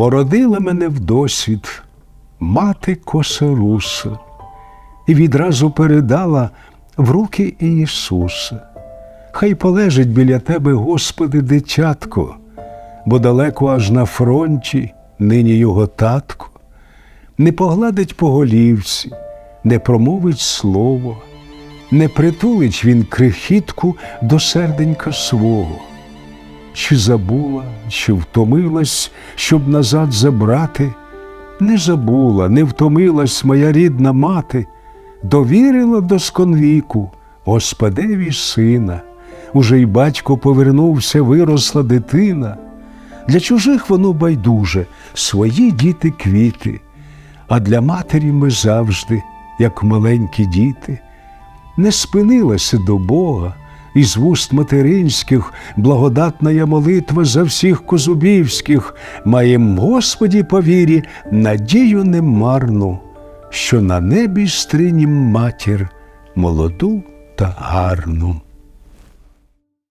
породила мене в досвід мати косоруса і відразу передала в руки Ісуса. Хай полежить біля тебе, Господи, дитятко, бо далеко аж на фронті нині його татко, не погладить по голівці, не промовить слово, не притулить він крихітку до серденька свого. Чи забула, чи втомилась, щоб назад забрати, не забула, не втомилась моя рідна мати, довірила до сконвіку Господеві сина. Уже й батько повернувся, виросла дитина. Для чужих воно байдуже, свої діти квіти, а для матері ми завжди, як маленькі діти, не спинилася до Бога, і з вуст материнських благодатна я молитва за всіх козубівських, маєм Господі по вірі надію немарну, що на небі стринім матір молоду та гарну.